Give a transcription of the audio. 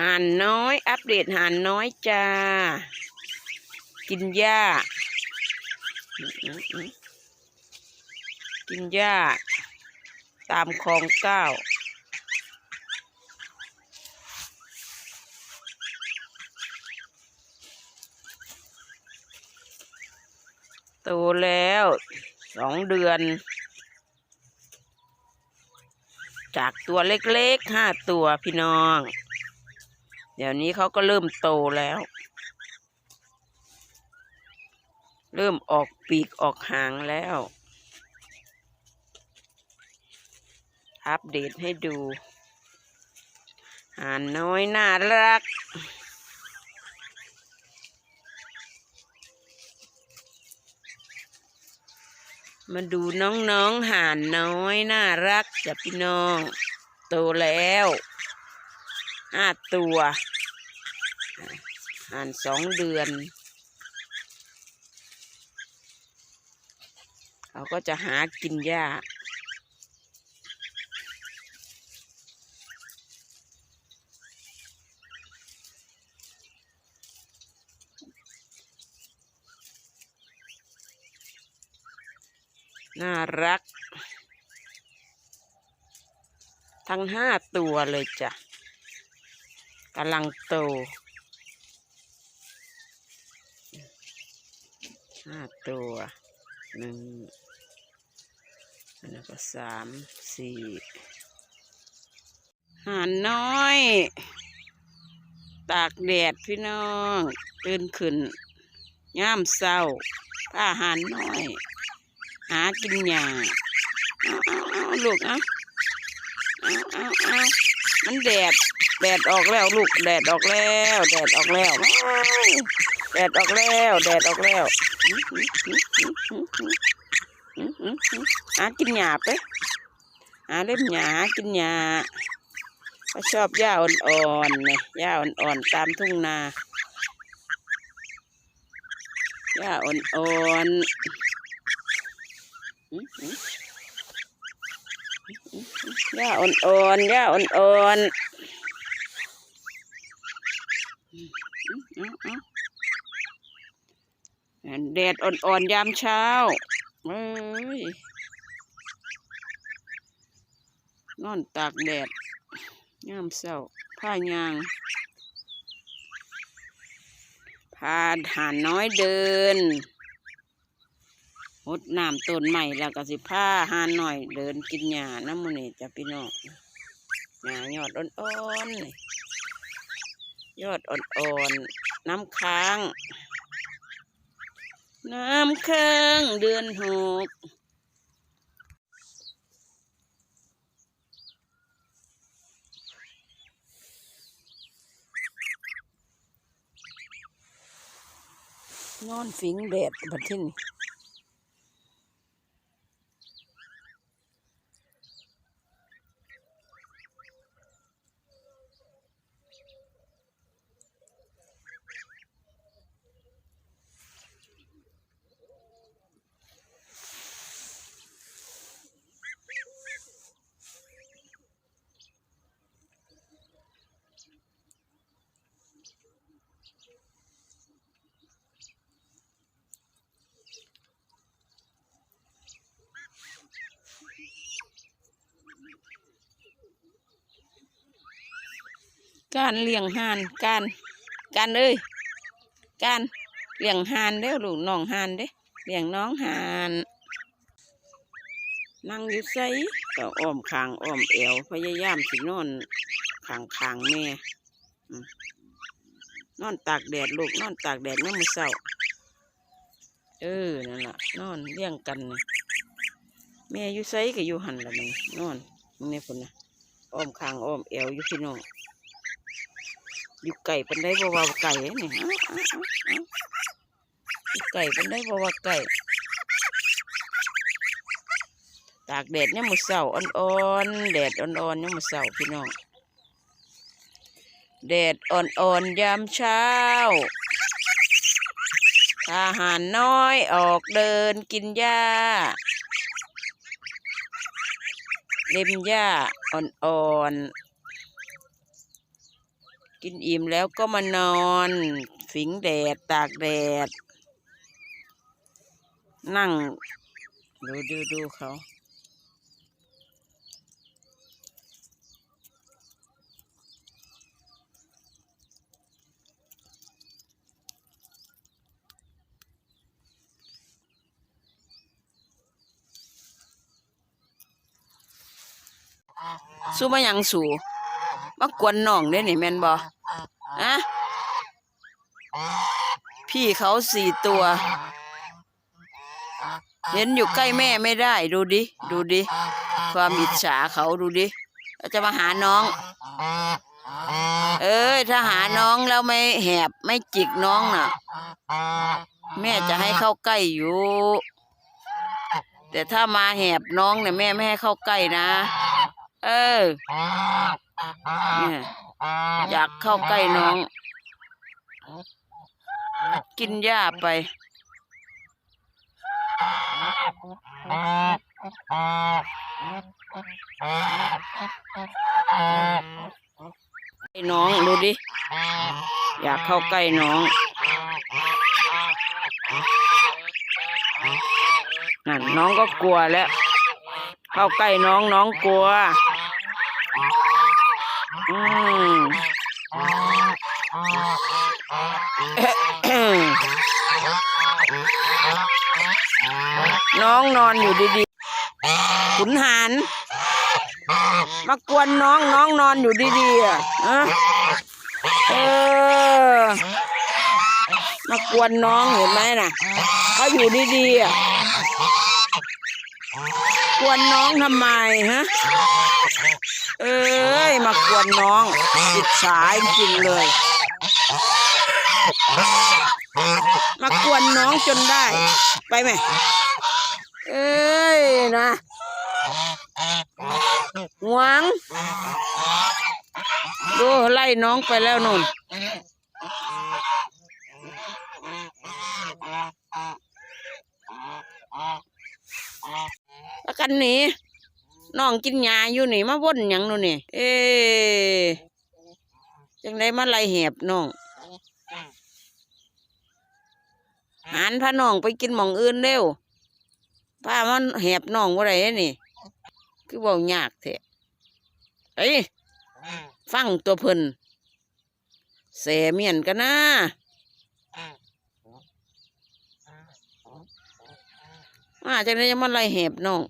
ห่านน้อย อัปเดตห่านน้อยจ้า กินหญ้า กินหญ้า ตามคลองเก้า โตแล้ว สองเดือน จากตัวเล็กๆห้าตัวพี่น้อง เดี๋ยวนี้เขาก็เริ่มโตแล้ว เริ่มออกปีกออกหางแล้วอัปเดตให้ดูห่านน้อยน่ารัก มาดูน้องๆห่านน้อยน่ารักจ้ะพี่น้อง โตแล้ว ห้าตัวห่านสองเดือน เขาก็จะหากินหญ้าน่ารัก ทั้งห้าตัวเลยจ้ะ กำลังโตห้าตัวหนึ่งอันนั้นก็สามสี่หานน้อย ตากแดดพี่น้อง ตื่นขึ้นย่ามเศร้าผ้าหานน้อย หากินหญ้าเอาเอาเอาลูกเอาเอาเอาเอามันแดด แดดออกแล้วลูกแดดออกแล้ว แดดออกแล้วแดดออกแล้ว แดดออกแล้วอื้อหือหือหือหือหือหือหือหากินหญ้าไปหาเล่มหญ้าหากินหญ้าเขาชอบหญ้าอ่อนๆเนี่ยหญ้าอ่อนๆตามทุ่งนาหญ้าอ่อนๆอื้าอ่อนๆย่าอ่อนๆอื้อ เอาเอาแดดอ่อนๆยามเช้า เอ้ย นอนตากแดดยามเช้าผ้ายางพาหานน้อยเดินหดน้ำต้นใหม่แล้วก็สิผ้าหานหน่อยเดินกินหญ้าน้ำมันนี่จ้ะพี่น้องหญ้ายอดอ่อนๆ ยอดอ่อนๆ น้ำค้าง น้ำค้างเดือนหกนอนฝิงแดดบัดที่นี่ การเลี้ยงห่านการการเอ้ยการเลี้ยงห่านเด้อลูกน้องห่านเด้เลี้ยงน้องห่านนั่งอยู่ไสก็อ้อมคางอ้อมเอวพยายามสินอนขางขางแม่นอนตากแดดลูกนอนตากแดดน้ำมือเศร้าเออนั่นล่ะนอนเลี้ยงกันนะแม่อยู่ไสก็อยู่หันละมันนอนมึงเนี่ยคนนะอ้อมคางอ้อมเอวอยู่พี่น้อง อยู่ไก่เป็นได้บ่ว่าไก่นี่ฮะอยู่ไก่เป็นได้บ่ว่าไก่ตากแดดเนี่ยมือเสาอ่อนๆแดดอ่อนๆเนี่ยมือเสาพี่น้องแดดอ่อนๆยามเช้าทหารน้อยออกเดินกินหญ้าเล็มหญ้าอ่อนๆ กินอิ่มแล้วก็มานอน ฝิงแดด ตากแดด นั่ง ดูดูดูเขาสู้มาหยังสู่ มากวนน้องเด้นี่แม่นบ่อะพี่เขาสี่ตัว เห็นอยู่ใกล้แม่ไม่ได้ ดูดิ ดูดิ ความอิจฉาเขาดูดิเราจะมาหาน้อง เอ้ยถ้าหาน้องแล้วไม่แหบไม่จิกน้องน่ะ แม่จะให้เข้าใกล้อยู่ แต่ถ้ามาแหบน้องเนี่ยแม่ไม่ให้เข้าใกล้นะ เออ เนี่ยอยากเข้าใกล้น้อง กินหญ้าไปไอ้น้องดูดิ อยากเข้าใกล้น้องนั่นน้องก็กลัวแล้ว เข้าใกล้น้องน้องกลัว น้องนอนอยู่ดีๆขุนหารมากวนน้องน้องนอนอยู่ดีๆอะอะเออ มากวนน้องเห็นไหมน่ะเขาอยู่ดีๆอะกวนน้องทำไมฮะ เอ้ยมากวนน้องอิจฉาจริงเลย มากวนน้องจนได้ ไปไหมเอ้ยนะหวงดูไล่น้องไปแล้วนุ่นแล้วกันหนี น้องกินยาอยู่นี่มาว่นหยังนู่นนี่ เอ๊ะจังไดมาไล่แหบน้องหันพาน้องไปกินหม่องอื่นเร็วพามันแหบน้องว่าไรนี่ คือบอกยากแท้เอ้ยฟังตัวเพิ่นเสเมียนกันนะมาจังไดจะมาไล่แหบน้อง